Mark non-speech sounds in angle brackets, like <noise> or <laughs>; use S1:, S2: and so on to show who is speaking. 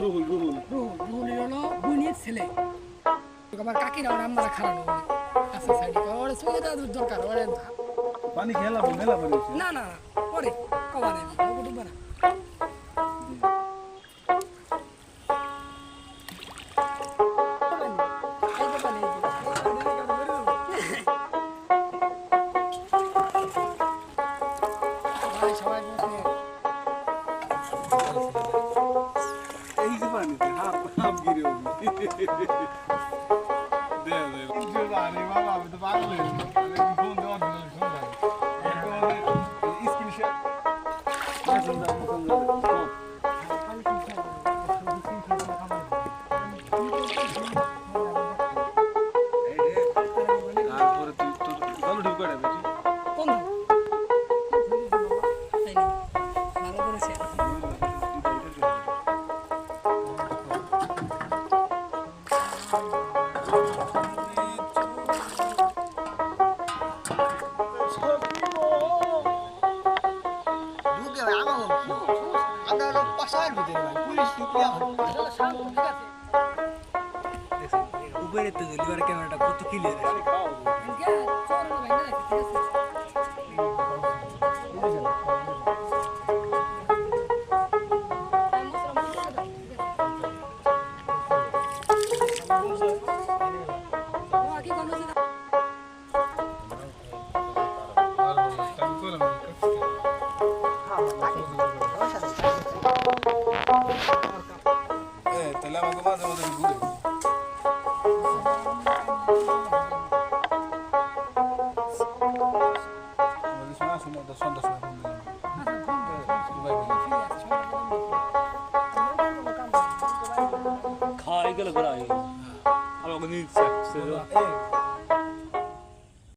S1: রুহুল রুহুল
S2: রুহুল। হলো বুনির ছেলে। আমার কাকিরা ওর আম্মারা খারাপ আচ্ছা সাইডে ওর সুযোগ দরকার ওর
S1: পানি খেলাবো মেলাবো
S2: না না পরে কবার ডুববে না সবাই
S3: বলছে Thank <laughs> you. উপরে তো লিভার ক্যামেরাটা কত ক্লিয়ার
S4: আসে galagalayo ama gniidsa sidoo